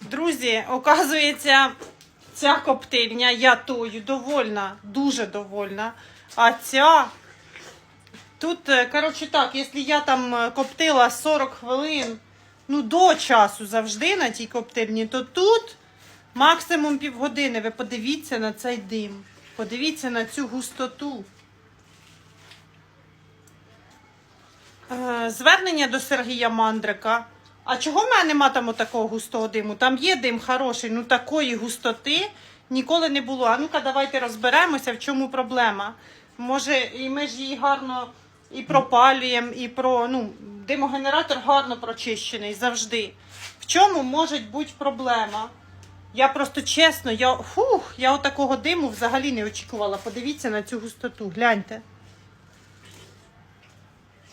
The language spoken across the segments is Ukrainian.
Друзі, оказується, ця коптильня, я тою довольна, дуже довольна. А ця. Тут, е, коротше так, якщо я там е, коптила 40 хвилин, ну до часу завжди на тій коптильні, то тут максимум півгодини. Ви подивіться на цей дим. Подивіться на цю густоту. Е, Звернення до Сергія Мандрика. А чого в мене нема там такого густого диму? Там є дим хороший, ну такої густоти ніколи не було. А ну-ка, давайте розберемося, в чому проблема. Може, і ми ж її гарно і пропалюємо, і про ну, димогенератор гарно прочищений завжди. В чому може бути проблема? Я просто чесно, я, фух, я отакого диму взагалі не очікувала. Подивіться на цю густоту, гляньте.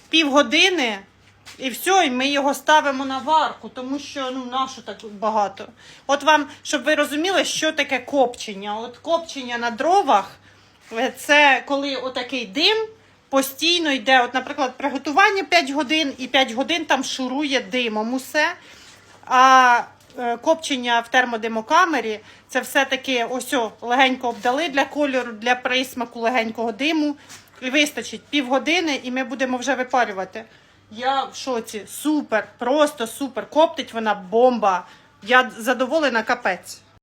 Півгодини і все, і ми його ставимо на варку, тому що ну нащо так багато. От вам, щоб ви розуміли, що таке копчення. От копчення на дровах е, це коли отакий дим постійно йде. От, наприклад, приготування 5 годин і 5 годин там шурує димом усе. А е, копчення в термодимокамері це все-таки ось о, легенько обдали для кольору, для присмаку легенького диму. І вистачить півгодини, і ми будемо вже випарювати. Я в шоці. Супер, просто супер. Коптить вона бомба. Я задоволена капець.